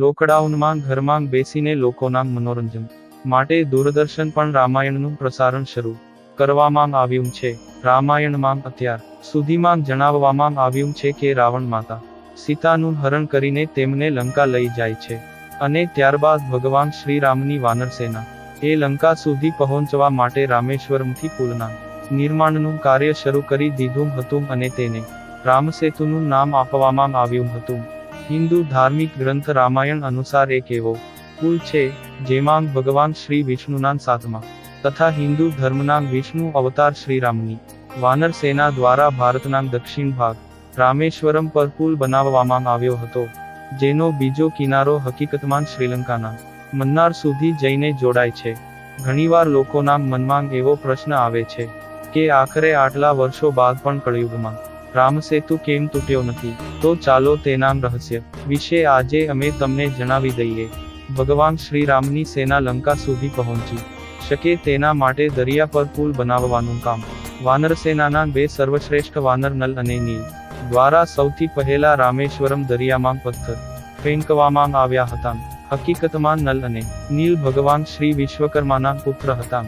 લોકડાઉનમાં ઘરમાં બેસીને લોકોના મનોરંજન માટે દૂરદર્શન પણ રામાયણનું પ્રસારણ શરૂ કરવામાં આવ્યું છે. રામાયણમાં અત્યાર સુધીમાં જણાવવામાં આવ્યું છે કે રાવણ માતા સીતાનું હરણ કરીને તેમને લંકા લઈ જાય છે અને ત્યારબાદ ભગવાન શ્રીરામની વાનર સેના એ લંકા સુધી પહોંચવા માટે રામેશ્વરમથી પુલના નિર્માણનું કાર્ય શરૂ કરી દીધું હતું અને તેને રામસેતુનું નામ આપવામાં આવ્યું હતું. હિન્દુ ધાર્મિક ગ્રંથ રામાયણ અનુસાર એક એવો કુલ છે, જેમાં ભગવાન શ્રી વિષ્ણુના સાતમા તથા હિન્દુ ધર્મના વિષ્ણુ અવતાર શ્રીરામની વાનર સેના દ્વારા ભારતના દક્ષિણ ભાગ રામેશ્વરમ પર પુલ બનાવવામાં આવ્યો હતો, જેનો બીજો કિનારો હકીકતમાં શ્રીલંકાના મન્નાર સુધી જઈને જોડાય છે. ઘણીવાર લોકોના મનમાં એવો પ્રશ્ન આવે છે કે આખરે આટલા વર્ષો બાદ પણ કળયુગમાં રામસેતુ કેમ તૂટ્યો નથી? તો ચાલો તેના રહસ્ય વિશે આજે અમે તમને જણાવી દઈએ. ભગવાન શ્રીરામની સેના લંકા સુધી પહોંચી. શકે તેના માટે દરિયા પર પુલ બનાવવાનું કામ. વાનર સેનાના બે સર્વશ્રેષ્ઠ વાનર નલ અને નીલ. દ્વારા સૌથી પહેલા રામેશ્વરમ દરિયામાં પથ્થર ફેંકવામાં આવ્યા હતા. હકીકતમાં નલ અને નીલ ભગવાન શ્રી વિશ્વકર્માના પુત્ર હતા.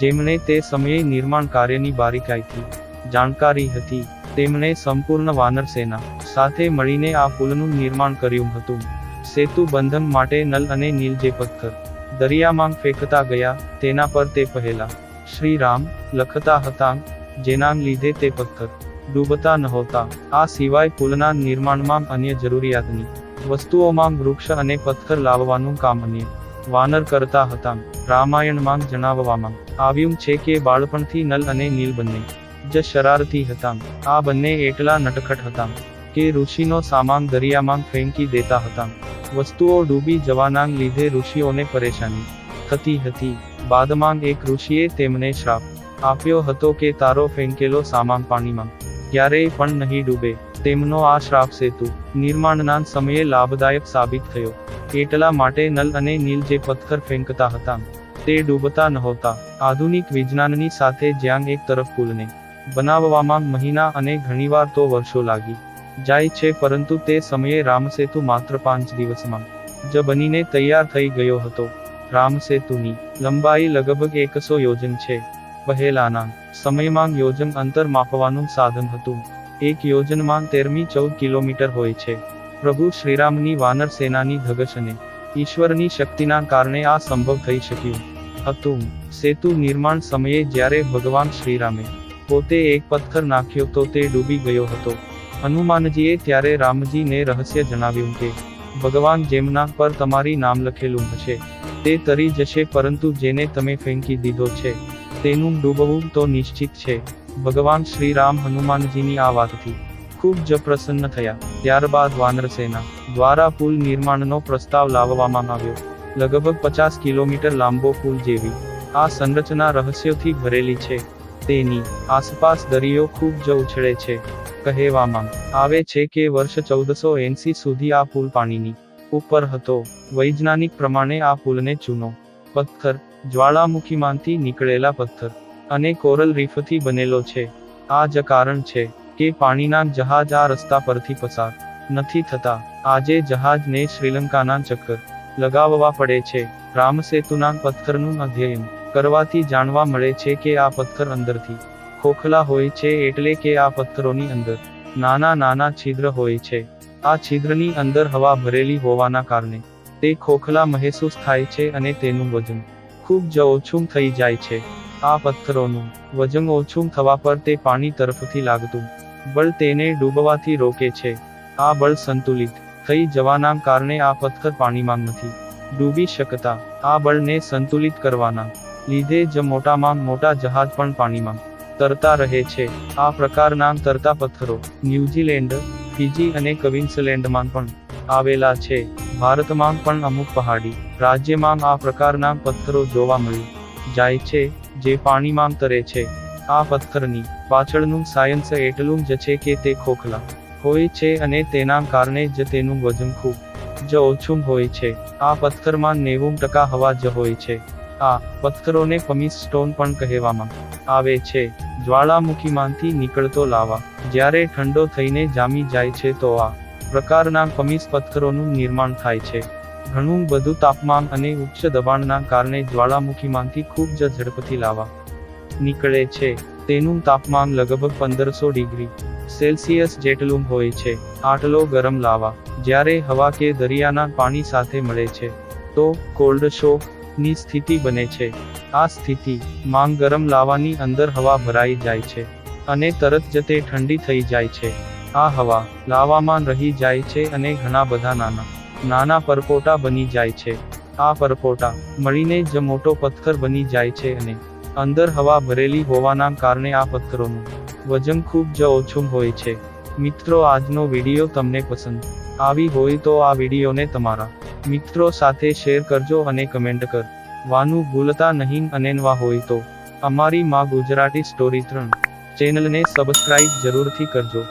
જેમણે તે સમયે નિર્માણ કાર્યની બારીકાઈથી જાણકારી હતી. તેમણે સંપૂર્ણ વાનર સેના સાથે મળીને આ પુલનું નિર્માણ કર્યું હતું. સેતુ બંધન માટે નલ અને નીલ જે પથ્થર દરિયામાં ફેંકતા ગયા, તેના પર તે પહેલા શ્રી રામ લખતા હતા, જેના લીધે તે પથ્થર ડૂબતા નહોતા. આ સિવાય પુલના નિર્માણમાં અન્ય જરૂરિયાતની વસ્તુઓમાં વૃક્ષ અને પથ્થર લાવવાનું કામ અન્ય વાનર કરતા હતા. રામાયણમાં જણાવવામાં આવ્યું છે કે બાળપણથી નલ અને નીલ બંને જ શરારતી હતા. આ બંને એટલા નટખટ હતા કે ઋષિનો સામાન દરિયામાં ફેંકી દેતા હતા. વસ્તુઓ ડૂબી જવાના લીધે ઋષિઓને પરેશાની થતી હતી. બાદમાં એક ઋષિએ તેમને શ્રાપ આપ્યો હતો કે તારો ફેંકેલો સામાન પાણીમાં ક્યારેય પણ નહીં ડૂબે. તેમનો આ શ્રાપ સેતુ નિર્માણના સમયે લાભદાયક સાબિત થયો. એટલા માટે નલ અને નીલ જે પથ્થર ફેંકતા હતા તે ડૂબતા નહોતા. આધુનિક વિજ્ઞાનની સાથે જ્યાં એક તરફ પુલને બનાવવામાં મહિના અને ઘણીવાર તો વર્ષો લાગી જાય છે પરંતુ તે સમયે રામસેતુ માત્ર પાંચ દિવસમાં જ બનીને તૈયાર થઈ ગયો હતો. રામસેતુની લંબાઈ લગભગ એકસો યોજન છે. પહેલાના સમયમાં યોજન અંતર માપવાનું સાધન હતું. એક યોજનમાં તેરમી ચૌદ કિલોમીટર હોય છે. પ્રભુ શ્રીરામની વાનર સેનાની ધગશ અને ઈશ્વરની શક્તિના કારણે આ સંભવ થઈ શક્યું હતું. સેતુ નિર્માણ સમયે જ્યારે ભગવાન શ્રીરામે પોતે એક પથ્થર નાખ્યો તો તે ડૂબી ગયો હતો. હનુમાનજીએ ત્યારે રામજીને રહસ્ય જણાવ્યું કે, ભગવાન જેમના પર તમારી નામ લખેલું હશે, તે તરી જશે પરંતુ જેને તમે ફેંકી દીધો છે, તેનું ડૂબવું તો નિશ્ચિત છે. ભગવાન શ્રી રામ હનુમાનજીની આ વાતથી ખૂબ જ પ્રસન્ન થયા. ત્યારબાદ વાનરસેના દ્વારા પુલ નિર્માણનો પ્રસ્તાવ લાવવામાં આવ્યો. લગભગ પચાસ કિલોમીટર લાંબો પુલ જેવી આ સંરચના રહસ્યોથી ભરેલી છે. તેની આસપાસ દરિયો ખૂબ જ ઉછળે છે, કહેવામાં આવે છે કે વર્ષ ચૌદસો એંસી સુધી આ પુલ પાણીની ઉપર હતો. વૈજ્ઞાનિક પ્રમાણે આ પુલને ચૂનો, પથ્થર જ્વાળામુખીમાંથી નીકળેલા પથ્થર અને કોરલ રીફથી બનેલો છે. આ જ કારણ છે કે પાણીના જહાજ આ રસ્તા પરથી પસાર નથી થતા. આજે જહાજને શ્રીલંકાના ચક્કર લગાવવા પડે છે. રામસેતુના પથ્થરનું અધ્યયન કરવાથી જાણવા મળે છે કે આ પથ્થર અંદરથી ખોખલા હોય છે એટલે કે આ પથ્થરોની અંદર નાના નાના છિદ્ર હોય છે. આ છિદ્રની અંદર હવા ભરેલી હોવાના કારણે તે ખોખલા મહેસૂસ થાય છે અને તેનું વજન ખૂબ જ ઓછું થઈ જાય છે. આ પથ્થરોનું વજન ઓછું થવા પર તે પાણી તરફથી લાગતું બળ તેને ડૂબવાથી રોકે છે. આ બળ સંતુલિત થઈ જવાના કારણે આ પથ્થર પાણીમાં નથી ડૂબી શકતા. આ બળને સંતુલિત કરવાના લીધે જ મોટામાં મોટા જહાજ પણ પાણીમાં તરતા રહે છે. આ પ્રકારના તરતા પથ્થરો ન્યૂઝીલેન્ડ, ફિજી અને કવિન્સલેન્ડમાં પણ આવેલા છે. ભારતમાં પણ અમુક પહાડી રાજ્યમાં આ પ્રકારના પથ્થરો જોવા મળી જાય છે, જે પાણીમાં તરે છે. આ પથ્થરની પાછળનું સાયન્સ એટલું જ છે કે તે ખોખલા હોય છે અને તેના કારણે જ તેનું વજન ખૂબ જ ઓછું હોય છે. આ પથ્થરમાં નેવું ટકા હવા જ હોય છે. આ પથ્થરોને પમીસ સ્ટોન પણ કહેવામાં આવે છે. જ્વાળામુખીમાંથી નીકળતો લાવા. જ્યારે ઠંડો થઈને જામી જાય છે તો આ પ્રકારના પમીસ પથ્થરોનું નિર્માણ થાય છે. ઘણું બધું તાપમાન અને ઉચ્ચ દબાણના કારણે જ્વાળામુખીમાંથી ખૂબ જ ઝડપથી લાવા નીકળે છે. તેનું તાપમાન લગભગ પંદરસો ડિગ્રી સેલ્સિયસ જેટલું હોય છે. આટલો ગરમ લાવા. જ્યારે હવા કે દરિયાના પાણી સાથે મળે છે, તો કોલ્ડ શોક ની સ્થિતિ બને છે. આ સ્થિતિ, માંગ ગરમ લાવાની અંદર હવા ભરાઈ જાય છે અને તરત જ તે ઠંડી થઈ જાય છે. આ હવા, લાવામાં રહી જાય છે અને ઘણા બધા નાના નાના પરપોટા બની જાય છે. આ પરપોટા, મળીને જ મોટો પથ્થર બની જાય છે અને અંદર હવા ભરેલી હોવાના કારણે આ પથ્થરોનું વજન ખૂબ જ ઓછું હોય છે. મિત્રો, આજનો વીડિયો તમને પસંદ આવી હોય તો આ વિડીયોને તમારા મિત્રો સાથે શેર કરજો અને કમેન્ટ કર. વાનું ભૂલતા નહીં અનેનવા હોય તો. અમારી માં ગુજરાતી સ્ટોરી ત્રણ. ચેનલને સબસ્ક્રાઇબ જરૂરથી કરજો.